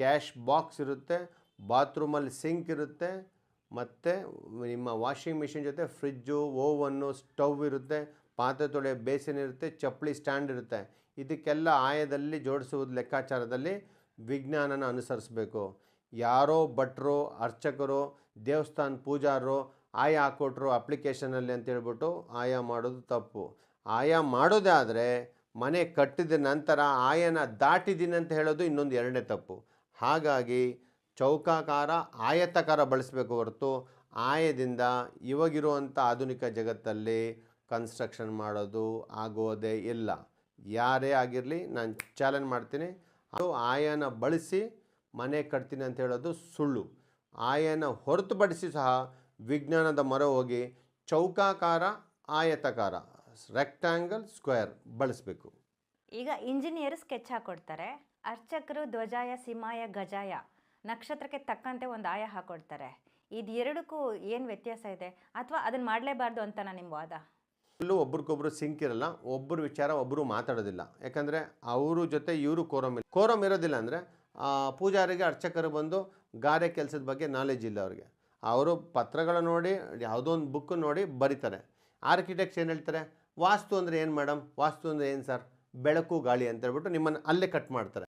Cash box ಇರುತ್ತೆ, ಬಾತ್ರೂಮಲ್ಲಿ sync ಇರುತ್ತೆ, ಮತ್ತು ನಿಮ್ಮ ವಾಷಿಂಗ್ ಮಿಷಿನ್ ಜೊತೆ ಫ್ರಿಜ್ಜು, ಓವನ್ನು, ಸ್ಟವ್ ಇರುತ್ತೆ, ಪಾತ್ರೆ ತೊಳೆಯೋ ಬೇಸಿನ್ ಇರುತ್ತೆ, ಚಪ್ಪಲಿ ಸ್ಟ್ಯಾಂಡ್ ಇರುತ್ತೆ. ಇದಕ್ಕೆಲ್ಲ ಆಯದಲ್ಲಿ ಜೋಡಿಸುವುದು ಲೆಕ್ಕಾಚಾರದಲ್ಲಿ ವಿಜ್ಞಾನನ ಅನುಸರಿಸಬೇಕು. ಯಾರೋ ಭಟ್ರು, ಅರ್ಚಕರು, ದೇವಸ್ಥಾನ ಪೂಜಾರರು, ಆಯ ಹಾಕ್ಕೊಟ್ರು ಅಪ್ಲಿಕೇಶನಲ್ಲಿ ಅಂತ ಹೇಳ್ಬಿಟ್ಟು ಆಯ ಮಾಡೋದು ತಪ್ಪು. ಆಯ ಮಾಡೋದಾದರೆ ಮನೆ ಕಟ್ಟಿದ ನಂತರ ಆಯನ ದಾಟಿದ್ದೀನಿ ಅಂತ ಹೇಳೋದು ಇನ್ನೊಂದು ಎರಡನೇ ತಪ್ಪು. ಹಾಗಾಗಿ ಚೌಕಾಕಾರ ಆಯತಾಕಾರ ಬಳಸಬೇಕು ಹೊರತು ಆಯದಿಂದ ಇವಾಗಿರುವಂಥ ಆಧುನಿಕ ಜಗತ್ತಲ್ಲಿ ಕನ್ಸ್ಟ್ರಕ್ಷನ್ ಮಾಡೋದು ಆಗೋದೇ ಇಲ್ಲ. ಯಾರೇ ಆಗಿರಲಿ ನಾನು ಚಾಲೆಂಜ್ ಮಾಡ್ತೀನಿ. ಅದು ಆಯನ ಬಳಸಿ ಮನೆ ಕಟ್ತೀನಿ ಅಂತ ಹೇಳೋದು ಸುಳ್ಳು. ಆಯನ ಹೊರತುಪಡಿಸಿ ಸಹ ವಿಜ್ಞಾನದ ಮೊರೆ ಹೋಗಿ ಚೌಕಾಕಾರ ಆಯತಕಾರ ರೆಕ್ಟ್ಯಾಂಗಲ್ ಸ್ಕ್ವೇರ್ ಬಳಸಬೇಕು. ಈಗ ಇಂಜಿನಿಯರ್ ಸ್ಕೆಚ್ ಹಾಕೊಡ್ತಾರೆ. ಅರ್ಚಕರು ಧ್ವಜಾಯ ಸಿಮಾಯ ಗಜಾಯ ನಕ್ಷತ್ರಕ್ಕೆ ತಕ್ಕಂತೆ ಒಂದು ಆಯ ಹಾಕೊಡ್ತಾರೆ. ಇದು ಎರಡಕ್ಕೂ ಏನು ವ್ಯತ್ಯಾಸ ಇದೆ? ಅಥವಾ ಅದನ್ನು ಮಾಡಲೇಬಾರ್ದು ಅಂತನಾ ನಿಮ್ಮ ವಾದ? ಇಲ್ಲೂ ಒಬ್ರಿಗೊಬ್ರು ಸಿಂಕ್ ಇರಲ್ಲ. ಒಬ್ಬರು ವಿಚಾರ ಒಬ್ಬರು ಮಾತಾಡೋದಿಲ್ಲ. ಯಾಕಂದರೆ ಅವರು ಜೊತೆ ಇವರು ಕೋರಮ್ ಇಲ್ಲ. ಕೋರಮ್ ಇರೋದಿಲ್ಲ ಅಂದರೆ ಪೂಜಾರಿಗೆ ಅರ್ಚಕರು ಬಂದು ಗಾರೆ ಕೆಲಸದ ಬಗ್ಗೆ ನಾಲೆಜ್ ಇಲ್ಲ ಅವ್ರಿಗೆ. ಅವರು ಪತ್ರಗಳ ನೋಡಿ ಯಾವುದೋ ಒಂದು ಬುಕ್ ನೋಡಿ ಬರೀತಾರೆ. ಆರ್ಕಿಟೆಕ್ಟ್ಸ್ ಏನು ಹೇಳ್ತಾರೆ? ವಾಸ್ತು ಅಂದರೆ ಏನು ಮೇಡಮ್ ವಾಸ್ತು ಅಂದರೆ ಏನು ಸರ್ ಬೆಳಕು ಗಾಳಿ ಅಂತ ಹೇಳ್ಬಿಟ್ಟು ನಿಮ್ಮನ್ನು ಅಲ್ಲೇ ಕಟ್ ಮಾಡ್ತಾರೆ.